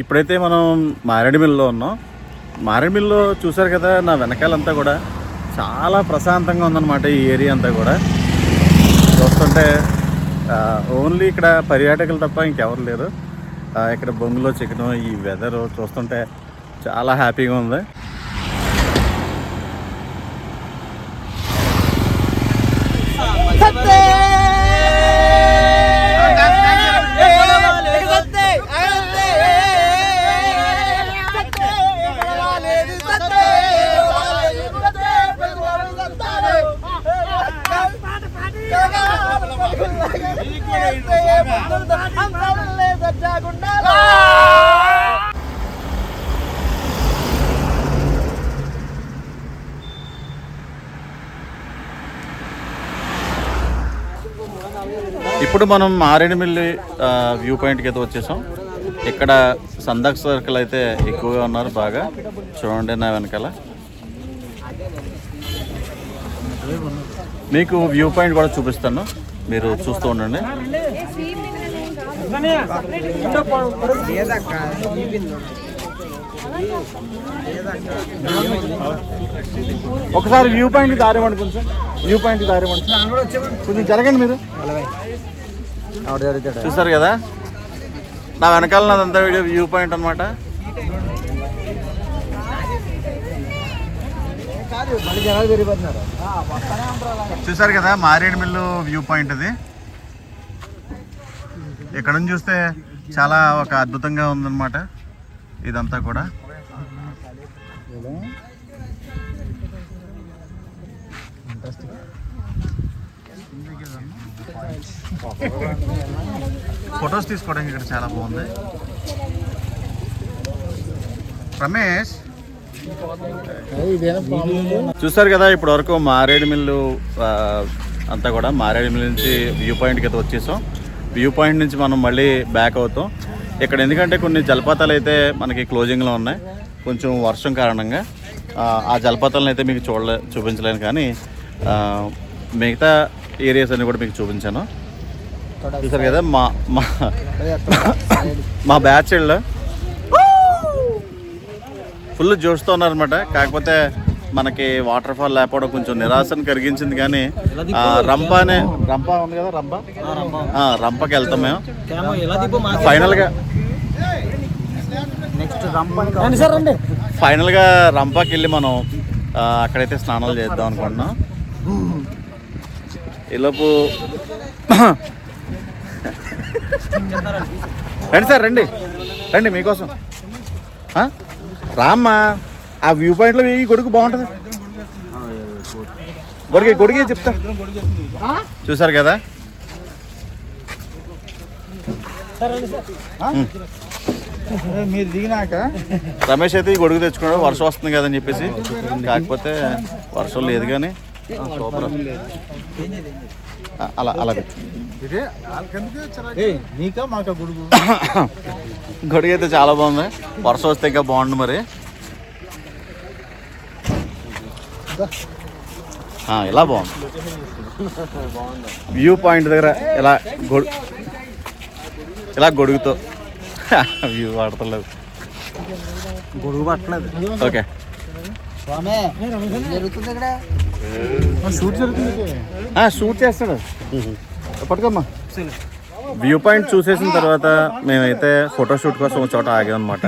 ఇప్పుడైతే మనం మారేడుమిల్లిలో ఉన్నాం. మారేడుమిల్లిలో చూసారు కదా నా వెనకాలంతా కూడా చాలా ప్రశాంతంగా ఉందన్నమాట ఈ ఏరియా అంతా కూడా. చూస్తుంటే ఓన్లీ ఇక్కడ పర్యాటకులు తప్ప ఇంకెవరు లేరు. ఇక్కడ బొంగులో చికెను ఈ వెదరు చూస్తుంటే చాలా హ్యాపీగా ఉంది. ఇప్పుడు మనం మారేడుమిల్లి వ్యూ పాయింట్కి అయితే వచ్చేసాం. ఇక్కడ సందక్ సర్కిల్ అయితే ఎక్కువగా ఉన్నారు బాగా. చూడండి నా వెనకాల. మీకు వ్యూ పాయింట్ కూడా చూపిస్తాను. మీరు చూస్తూ ఉండండి. ఒకసారి వ్యూ పాయింట్ దారేమండి కొంచెం. వ్యూ పాయింట్ దారేమండి కొంచెం జరగండి మీరు. చూస్తారు కదా? నా వెనకాల నాదంతా వీడియో వ్యూ పాయింట్ అనమాట చూసారు కదా? మారేడుమిల్లు వ్యూ పాయింట్ అది. ఇక్కడ నుంచి చూస్తే చాలా ఒక అద్భుతంగా ఉందన్నమాట. ఇదంతా కూడా. ఫొటోస్ తీసుకోవడానికి ఇక్కడ చాలా బాగుంది. రమేష్. చూసారు కదా ఇప్పటి వరకు మారేడుమిల్లు అంతా కూడా మారేడుమిల్లి నుంచి వ్యూ పాయింట్కి అయితే వచ్చేసాం. వ్యూ పాయింట్ నుంచి మనం మళ్ళీ బ్యాక్ అవుతాం. ఇక్కడ ఎందుకంటే కొన్ని జలపాతాలు అయితే మనకి క్లోజింగ్లో ఉన్నాయి. కొంచెం వర్షం కారణంగా ఆ, జలపాతాలను అయితే మీకు చూడలే చూపించలేను కానీ మిగతా ఏరియాస్ అన్ని కూడా మీకు చూపించాను. చూసారు కదా మా మా మా బ్యాచ్ ఫుల్ జోష్తో ఉన్నారనమాట కాకపోతే మనకి వాటర్ ఫాల్ లేకపోవడం కొంచెం నిరాశను కలిగించింది కానీ ఆ, రంప అనే రంప ఉంది కదా రంప? ఆ, రంపకి వెళ్తాం మేము. ఫైనల్గా ఫైనల్గా రంపాకి వెళ్ళి మనం అక్కడైతే స్నానాలు చేద్దాం అనుకుంటున్నాం. ఈలోపు రండి సార్ రండి. రండి మీకోసం. ఆ? రామ్మా. ఆ వ్యూ పాయింట్లో ఈ గొడుగు బాగుంటుంది. గొడిగే గొడిగే చెప్తా. చూసారు కదా? మీరు దిగినాక రమేష్ అయితే ఈ గొడుగు తెచ్చుకున్నాడు. వర్షం వస్తుంది కదని చెప్పేసి. కాకపోతే వర్షం లేదు కానీ సూపర్. అలా అలా పెట్టు. ఇదే వాళ్ళకెందుకు వచ్చారా? ఏయ్, నీకా మాకా గుడుగు? గొడుగు అయితే చాలా బాగుంది. వర్షం వస్తే ఇంకా బాగుండు మరి ఆ, ఇలా బాగుంది? వ్యూ పాయింట్ దగ్గర ఇలా గొడు ఇలా గొడుగుతో? వ్యూ వాడతలేదు. గొడుగు పట్టలేదు. ఓకే. షూట్ జరుగుతుంది. ఆ, షూట్ చేస్తాడు. పట్టుకోమ్మా. వ్యూ పాయింట్ చూసేసిన తర్వాత మేమైతే ఫోటోషూట్ కోసం ఒక చోట ఆగాం అనమాట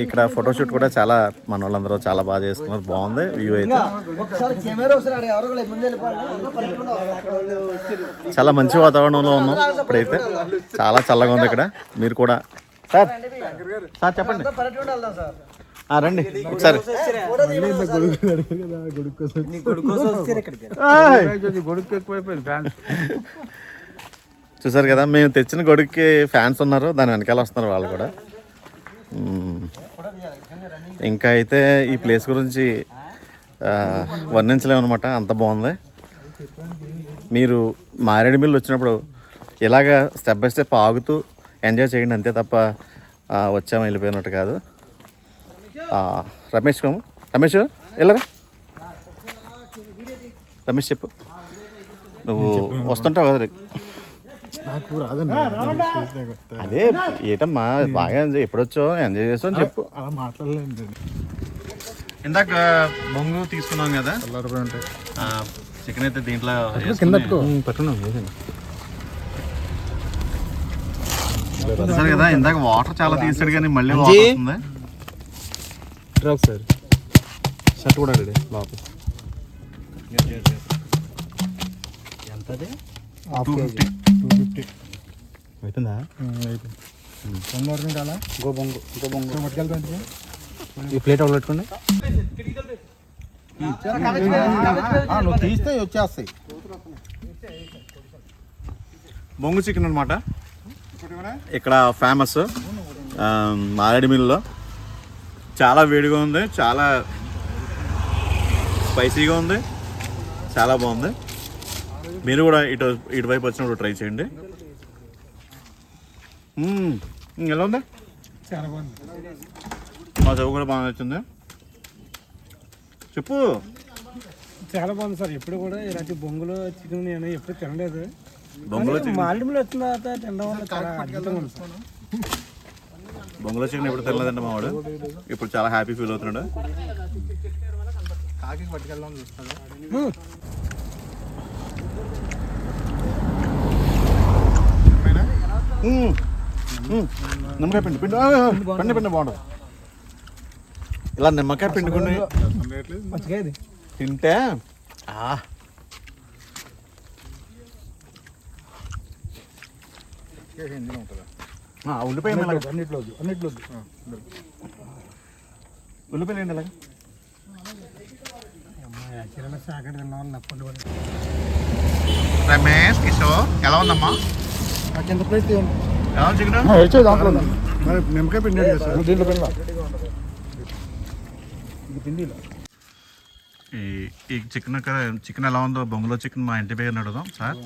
ఇక్కడ ఫోటోషూట్ కూడా చాలా మన వాళ్ళందరూ చాలా బాగా చేసుకున్నారు బాగుంది వ్యూ అయితే. చాలా మంచి వాతావరణంలో ఉన్నాం ఇప్పుడైతే. చాలా చల్లగా ఉంది ఇక్కడ. మీరు కూడా. సార్. సార్ చెప్పండి. ఆ, రండి. ఒకసారి. ఫ్యాన్స్. చూసారు కదా మేము తెచ్చిన గొడుగుకి ఫ్యాన్స్ ఉన్నారు దాని వెనకాల వస్తున్నారు వాళ్ళు కూడా. ఇంకా అయితే ఈ ప్లేస్ గురించి వర్ణించలేము అనమాట అంత బాగుంది. మీరు మారేడుమిల్లి వచ్చినప్పుడు ఇలాగ స్టెప్ బై స్టెప్ ఆగుతూ ఎంజాయ్ చేయండి అంతే తప్ప వచ్చాము వెళ్ళిపోయినట్టు కాదు. రమేష్ కమ్ము రమేష్ వెళ్ళరా? రమేష్ చెప్పు. నువ్వు వస్తుంటావు కదా నాకు రాదండి అదే ఏటమ్మా బాగా ఎంజాయ్ ఎప్పుడొచ్చో ఎంజాయ్ చేస్తావు అని చెప్పు. అలా మాట్లాడలేండి ఇందాక బొంగు తీసుకున్నాం కదా. రూపాయలు ఉంటాయి. చికెన్ అయితే దీంట్లో కింద పట్టుకున్నాం సరే కదా ఇందాక వాటర్ చాలా తీసాడు కానీ మళ్ళీ వాటర్ వస్తుంది? డ్రాప్ సార్ షర్ట్ కూడా రెడీ లోపల. టూ ఫిఫ్టీ టూ ఫిఫ్టీ అవుతుందా బొంగు వరకు అలా గో బొంగు గో బొంగు. పట్టుకెళ్తాను ఈ ప్లేట్ అవుట్ పెట్టుకోండి. నువ్వు తీస్తే వచ్చేస్తాయి. బొంగు చికెన్ అనమాట ఇక్కడ ఫేమస్ మారేడుమిల్లిలో చాలా వేడిగా ఉంది చాలా స్పైసీగా ఉంది చాలా బాగుంది. మీరు కూడా ఇటు ఇటువైపు వచ్చినప్పుడు ట్రై చేయండి. ఎలా ఉంది? చాలా బాగుంది. మా చదువు కూడా బాగా నచ్చింది. చెప్పు. చాలా బాగుంది సార్. ఎప్పుడు కూడా ఇలాంటి బొంగులో చికెన్ నేను ఎప్పుడు తినలేదు. బొంగులో మాల్డీలో వచ్చిన తర్వాత తినడం వల్ల చాలా అద్భుతంగా ఉంది సార్. బొంగులో చికెన్ ఎప్పుడు తినలేదండి మావాడు. ఇప్పుడు చాలా హ్యాపీ ఫీల్ అవుతున్నాడు. కాకి పట్టుకెళ్దాం చూస్తాడు. నిమ్మకాయ పిండి. పిండి. పిండి పిండి బాగుంటుంది. ఇలా నిమ్మకాయ పిండుకుని మంచిగా తింటే ఆ, ఆ, ఉల్లిపాయ ఏమి ఇలాగ? అన్నిట్లో అన్నిట్లో ఉల్లిపాయలు ఏంటి అలాగే కిరాణా శాఖ తిన్నాం వల్ల నప్పండి రమేష్ కిషోర్ ఎలా ఉందమ్మా? నాకు ఎంత ప్లేట్ ఎలా ఉంది చికెన్? వచ్చే దాంట్లో నిమ్మకాయ పిండి సార్. దీంట్లో పిండి ఇది పిండిలో? ఈ ఈ చికెన్ చికెన్ ఎలా ఉందో బొంగులో చికెన్ మా ఇంటి పేరు అడుగుదాం సార్.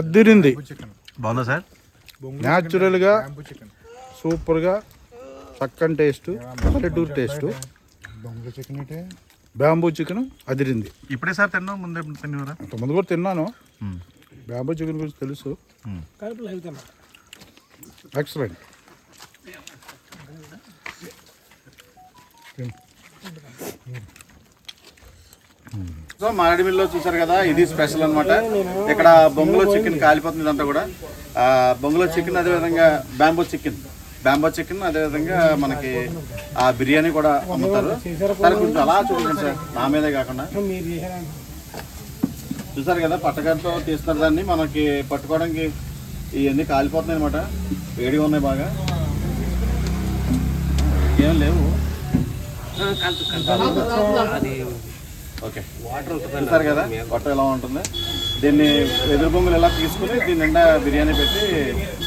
అద్దిరింది. బాగుందా సార్? న్యాచురల్గా సూపర్గా చక్కని టేస్ట్ పల్లెటూరు టేస్ట్. బొంగులో చికెన్ అంటే బ్యాంబూ చికెన్ అదిరింది. ఇప్పుడే సార్ తిన్నాం ముందే తినేవారా? అంతకుముందు కూడా తిన్నాను. బ్యాంబూ చికెన్ గురించి తెలుసు. ఎక్సలెంట్. సో మారేడుమిల్లిలో చూసారు కదా ఇది స్పెషల్ అన్నమాట. ఇక్కడ బొంగులో చికెన్ కాలిపోతుంది ఇదంతా కూడా. ఆ, బొంగులో చికెన్ అదేవిధంగా బ్యాంబో చికెన్. బ్యాంబో చికెన్ అదేవిధంగా మనకి ఆ బిర్యానీ కూడా అమ్ముతారు. సార్ కొంచెం అలా చూడండి సార్ నా మీదే కాకుండా. చూసారు కదా పట్టగారితో తీస్తున్నారు దాన్ని. మనకి పట్టుకోవడానికి ఇవన్నీ కాలిపోతున్నాయి అనమాట వేడిగా ఉన్నాయి బాగా. ఏం లేవు. ఓకే. చూసారు కదా పొట్ట ఎలా ఉంటుంది? దీన్ని ఎదురు బొంగులు ఎలా తీసుకుని దీని నిండా బిర్యానీ పెట్టి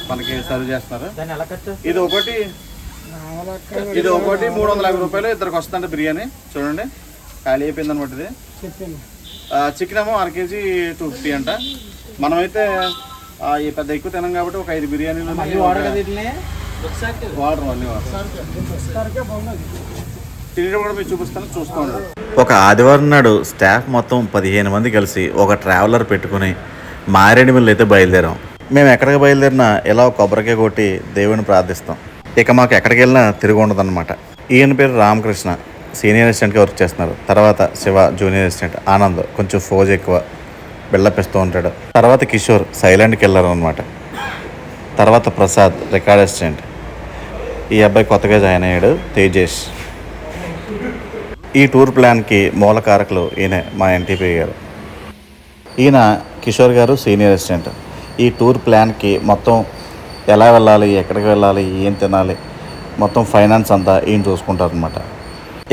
మనకి సర్వ్ చేస్తున్నారు. ఇది ఒకటి ఇది ఒకటి మూడు వందల యాభై రూపాయలు ఇద్దరికి వస్తుందంట బిర్యానీ. చూడండి ఖాళీ అయిపోయింది అనమాట ఇది చికెన్ ఏమో అర కేజీ టూ ఫిఫ్టీ అంట. మనమైతే ఈ పెద్ద ఎక్కువ తినం కాబట్టి ఒక ఐదు బిర్యానీలు వాడరు అన్ని వాడరు తినేటప్పుడు కూడా మీకు చూపిస్తాను చూసుకోండి ఒక ఆదివారం నాడు స్టాఫ్ మొత్తం పదిహేను మంది కలిసి ఒక ట్రావెలర్ పెట్టుకుని మారేడుమిల్లి అయితే బయలుదేరాం. మేము ఎక్కడికి బయలుదేరినా ఇలా కొబ్బరికాయ కొట్టి దేవుని ప్రార్థిస్తాం. ఇక మాకు ఎక్కడికి వెళ్ళినా తిరిగి ఉండదన్నమాట. ఈయన పేరు రామకృష్ణ. సీనియర్ అసిస్టెంట్గా వర్క్ చేస్తున్నారు. తర్వాత శివ జూనియర్ అసిస్టెంట్ ఆనంద్. కొంచెం ఫోజ్ ఎక్కువ. బిల్డప్ ఉంటాడు. తర్వాత కిషోర్ సైలెంట్కి వెళ్ళారు అనమాట తర్వాత ప్రసాద్ రికార్డ్ అసిస్టెంట్. ఈ అబ్బాయి కొత్తగా జాయిన్ అయ్యాడు తేజేష్. ఈ టూర్ ప్లాన్కి మూలకారకులు ఈయన మా ఎన్టీపీ గారు. ఈయన కిషోర్ గారు సీనియర్ అసిస్టెంట్. ఈ టూర్ ప్లాన్కి మొత్తం ఎలా వెళ్ళాలి ఎక్కడికి వెళ్ళాలి ఏం తినాలి మొత్తం ఫైనాన్స్ అంతా ఈయన చూసుకుంటారనమాట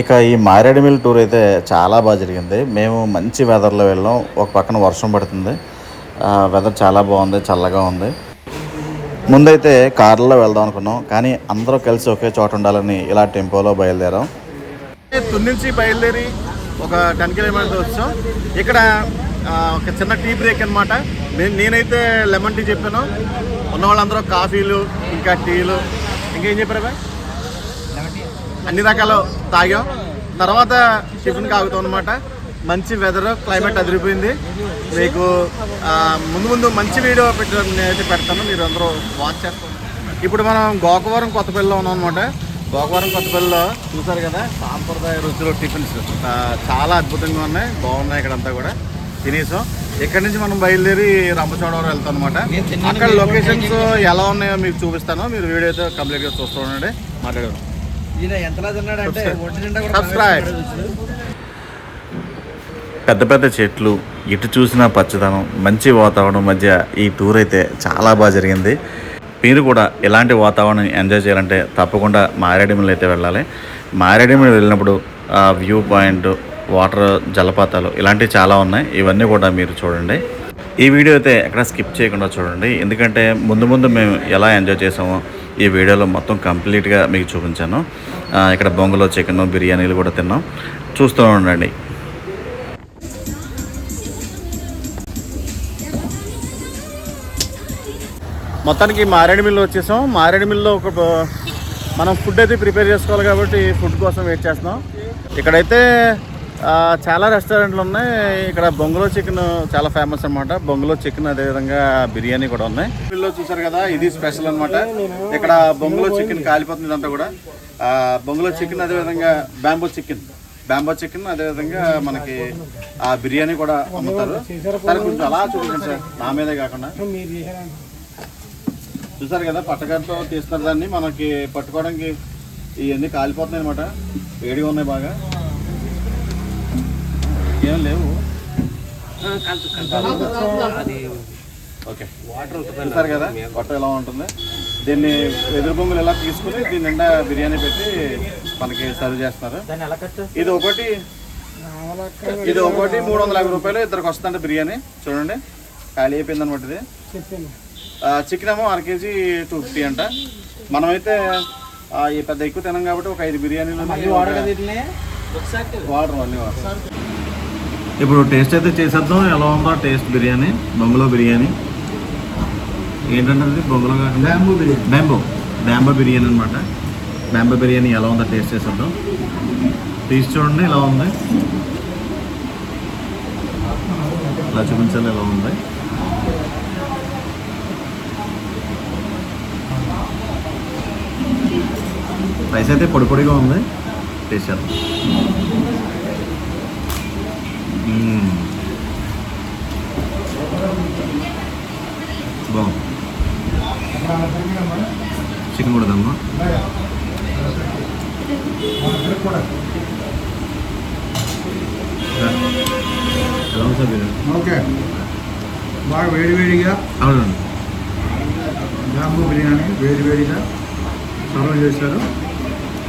ఇక ఈ మారేడుమిల్లి టూర్ అయితే చాలా బాగా జరిగింది. మేము మంచి వెదర్లో వెళ్ళాం. ఒక పక్కన వర్షం పడుతుంది. వెదర్ చాలా బాగుంది చల్లగా ఉంది. ముందైతే కార్లో వెళ్దాం అనుకున్నాం. కానీ అందరూ కలిసి ఒకే చోట ఉండాలని ఇలా టెంపోలో బయలుదేరాం. తుని నుంచి బయలుదేరి ఒక టెన్ కిలోమీటర్స్ వచ్చాం. ఇక్కడ ఒక చిన్న టీ బ్రేక్ అనమాట నేనైతే లెమన్ టీ చెప్పాను. ఉన్న వాళ్ళందరూ కాఫీలు ఇంకా టీలు. ఇంకేం చెప్పారు బాయ్ అన్ని రకాలు తాగాం. తర్వాత టిఫిన్ కాగుతాం అనమాట మంచి వెదర్ క్లైమేట్ అదిరిపోయింది. మీకు ముందు ముందు మంచి వీడియో పెట్టడం నేనైతే పెడతాను. మీరు అందరూ వాచ్ చేస్తాను ఇప్పుడు మనం గోకవరం కొత్తపల్లిలో ఉన్నాం అనమాట గోకవరం కొత్తపల్లిలో చూసారు కదా సాంప్రదాయ రుచులు టిఫిన్స్. చాలా అద్భుతంగా ఉన్నాయి. బాగున్నాయి ఇక్కడ అంతా కూడా. తినేసాం. ఇక్కడ నుంచి మనం బయలుదేరి రంపచోడవరం వెళ్తాం అనమాట అక్కడ లొకేషన్స్ ఎలా ఉన్నాయో మీకు చూపిస్తాను. మీరు వీడియో అయితే కంప్లీట్గా చూస్తూ ఉండండి. మాట్లాడారు పెద్ద పెద్ద చెట్లు ఇటు చూసినా పచ్చదనం మంచి వాతావరణం మధ్య ఈ టూర్ అయితే చాలా బాగా జరిగింది. మీరు కూడా ఇలాంటి వాతావరణం ఎంజాయ్ చేయాలంటే తప్పకుండా మారేడుమిల్లి అయితే వెళ్ళాలి. మారేడుమిల్లి వెళ్ళినప్పుడు వ్యూ పాయింట్ వాటర్ జలపాతాలు ఇలాంటివి చాలా ఉన్నాయి. ఇవన్నీ కూడా మీరు చూడండి. ఈ వీడియో అయితే ఎక్కడ స్కిప్ చేయకుండా చూడండి. ఎందుకంటే ముందు ముందు మేము ఎలా ఎంజాయ్ చేసామో ఈ వీడియోలో మొత్తం కంప్లీట్గా మీకు చూపించాను. ఇక్కడ బొంగులో చికెన్ బిర్యానీలు కూడా తిన్నాం. చూస్తూ ఉండండి. మొత్తానికి మారేడుమిల్లి వచ్చేసాం. మారేడుమిల్లిలో ఒక మనం ఫుడ్ అయితే ప్రిపేర్ చేసుకోవాలి కాబట్టి ఫుడ్ కోసం వెయిట్ చేస్తున్నాం. ఇక్కడైతే చాలా రెస్టారెంట్లు ఉన్నాయి. ఇక్కడ బొంగులో చికెన్ చాలా ఫేమస్ అన్నమాట. బొంగులో చికెన్ అదేవిధంగా బిర్యానీ కూడా ఉన్నాయి. వీళ్ళు చూసారు కదా ఇది స్పెషల్ అనమాట ఇక్కడ బొంగులో చికెన్ కాలిపోతుంది ఇదంతా కూడా. బొంగులో చికెన్ అదేవిధంగా బ్యాంబో చికెన్ బ్యాంబో చికెన్ అదేవిధంగా మనకి ఆ బిర్యానీ కూడా అమ్ముతారు. సరే కొంచెం అలా చూపించండి సార్. నా మీదే కాకుండా. చూసారు కదా పట్టకరతో తీస్తారు దాన్ని. మనకి పట్టుకోవడానికి ఇవన్నీ కాలిపోతున్నాయి అనమాట వేడిగా ఉన్నాయి బాగా. ఏం లేవు. ఓకే. చూసారు కదా పొట్ట ఎలా ఉంటుంది. దీన్ని ఎదురు బొంగులు ఎలా తీసుకుని దీని నిండా బిర్యానీ పెట్టి మనకి సర్వ్ చేస్తున్నారు. దాన్ని ఎలా కట్ ఇది ఒకటి ఇది ఒకటి మూడు వందల యాభై రూపాయలు ఇద్దరికి వస్తుందంట బిర్యానీ. చూడండి. ఖాళీ అయిపోయింది అనమాట ఇది. చికెన్ ఏమో అర కేజీ టూ ఫిఫ్టీ అంట. మనమైతే ఆ, ఈ పెద్ద ఎక్కువ తినం కాబట్టి ఒక ఐదు బిర్యానీలు వాటర్ అన్ని వాటర్ ఇప్పుడు టేస్ట్ అయితే చేసేద్దాం. ఎలా ఉందో టేస్ట్ బిర్యానీ బొంగులో బిర్యానీ. ఏంటంటే అది బొంగులో కాకుండా? Bamboo biryani. Bamboo. Bamboo biryani అనమాట బ్యాంబో బిర్యానీ ఎలా ఉందో టేస్ట్ చేసేద్దాం. తీసి చూడండి ఎలా ఉంది. ఇలా చూపించాలి ఎలా ఉంది. రైస్ అయితే పొడి పొడిగా ఉంది టేస్ట్ చేద్దాం మ్మ్. బాగుంది చికెన్ కూడా దమ్మా ఎలా ఉంది సార్ బిర్యానీ ఓకే బాగా వేడివేడిగా అవునండి జాంబూ బిర్యానీ వేడివేడిగా సర్వ్ చేశారు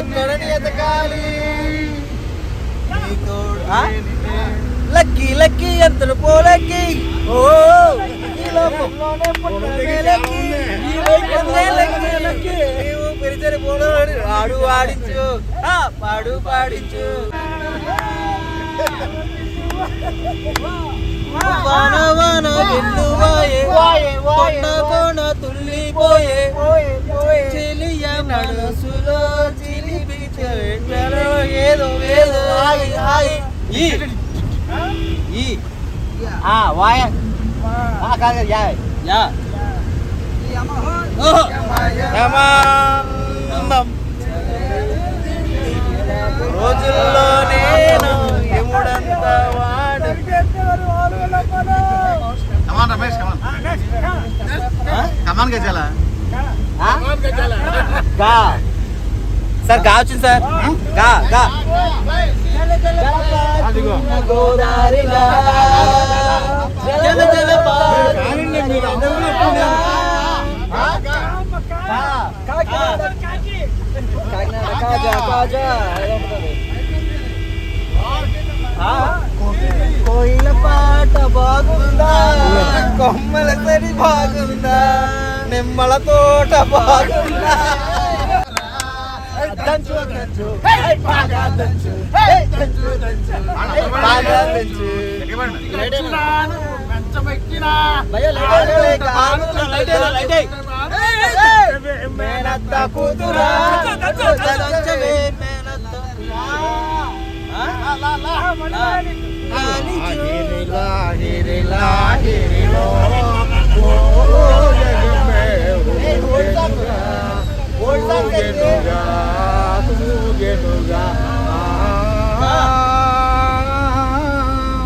ఎక్కడ ఎతకాలి లక్కీ లక్కీ ఎంతలు పోలకి ఓ ఈ లోకంలోనే పుట్టమే లక్కీ, ఈ వైకుంఠమే లక్కీ, లక్కీ. నీవు పెరిచని పోలవాడు, ఆడు ఆడించు. పాడు పాడించు. వాన వాన వెల్లువాయే కొన్న కోన తుల్లిపోయే చెలియ మనసులో ఏదో ఏదో ఆగి ఆగి ఈ ఈ ఆ వాయ ఆ కాదు యా యా రోజుల్లో నేను ఎముడంత వాడు కమాన్ రమేష్ కమాన్ కమాన్ గజాల సార్గా వచ్చింది సార్గా గా? కోయిల పాట బాగుందా కొమ్మల సరి బాగుందా నిమ్మల తోట బాగుందా దంచు దంచు. హే, బాగా దంచు. హే, దంచు దంచు. బాగా దంచు. భయ్యా, లైట్ వేయ్, లైట్ ఆగుతున్నా, లైట్ వేయ్, లైట్ వేయ్. మేనత్త కూతురా. దంచవే మేనత్త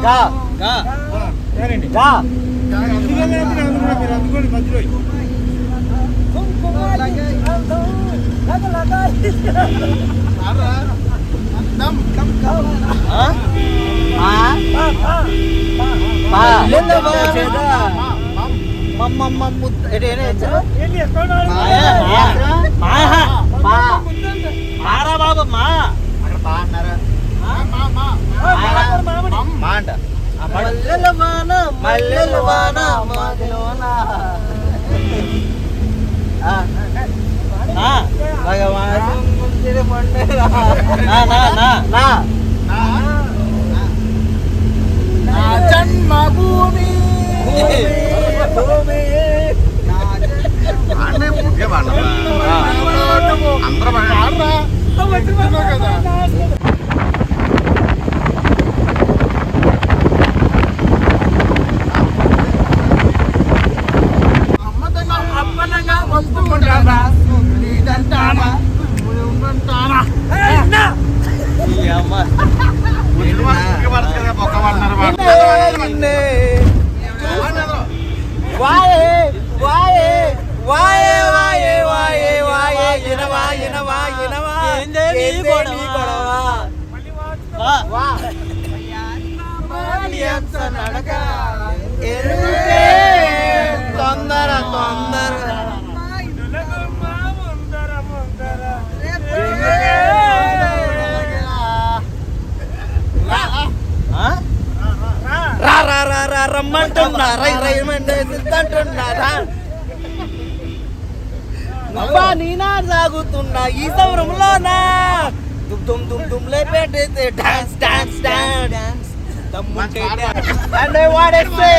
గా గా గా మారా బాబు మా మల్లెల వాన మల్లెల వాన మాదిలోన భగవాన్ ముందిరి పండేరా నా నా నా నా జన్మభూమి భూమి ఈ అమ్మ నిన్నే వాయే వాయే వాయే వాయే వాయే వాయే ఇనవా ఇనవా ఇనవా ఏందే నీ గొడవ వా వా ఎంత నడక ఎరుగే తొందర రా రా రా రా రమ్మంటున్నా రై అబ్బా నీనా సాగుతున్నా ఈ సౌరంలోనా దుమ్ దుమ్ దుమ్ దుమ్ లేపేటైతే డాన్స్ డాన్స్ డాన్స్ అంటే వాడేస్తే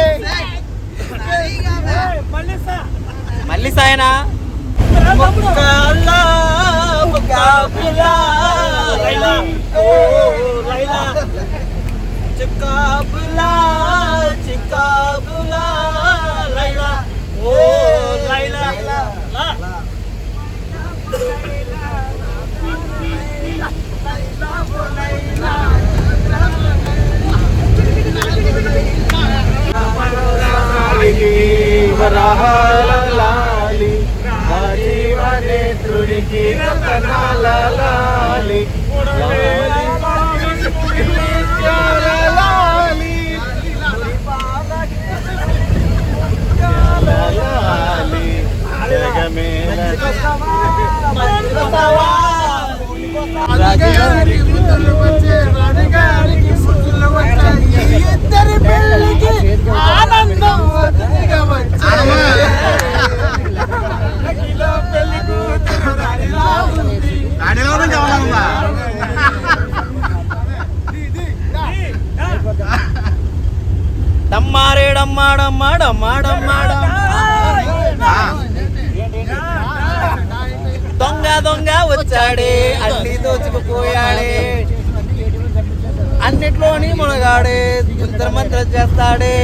మళ్ళీ సాయనా? లైలా ఓ లైలా చిక్కాబులా చిక్కాబులా లైలా ఓ లైలా లా. ఇద్దరి పెళ్ళికి ఆనందం పెళ్ళి ఇద్దరి రాణిలా ఆనందం డమ్మారే డమ్మా డమ్మా డమ్మా డమ్మా దొంగ దొంగ వచ్చాడే అన్ని దోచుకుపోయాడే. అన్నిట్లోని మునగాడే తంత్ర మంత్ర చేస్తాడే.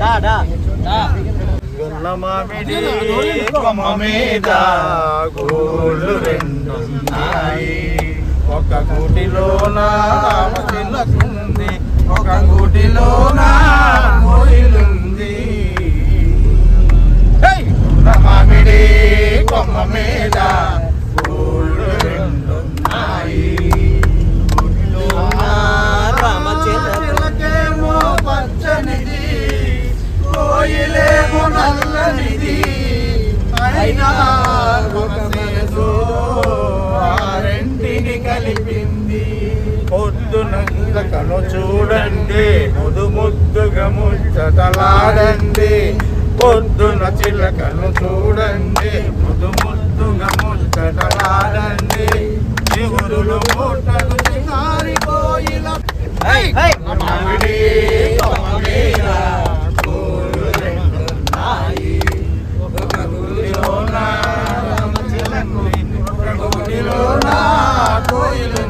దా మామిడి కొమ్మ మీద గోళ్ళు రెండున్నాయి ఒక గూటిలోన చిల్లకుంది ఒక గూటిలోన కోయిలుంది మామిడి కొమ్మ మీద గోళ్ళు రెండున్నాయి. కోయిలేము నల్లనిది. అయినా ముఖమేదో ఆరెంటిని కలిపింది. పొద్దునంద కను చూడండి ముదు ముద్దుగా ముచ్చటలాడండి. పొద్దున చిలకను చూడండి ముదు ముద్దుగా ముచ్చటలాడండి. చిగురులు మూటలు చిగారిపోయిన మామిడి করুণা কইল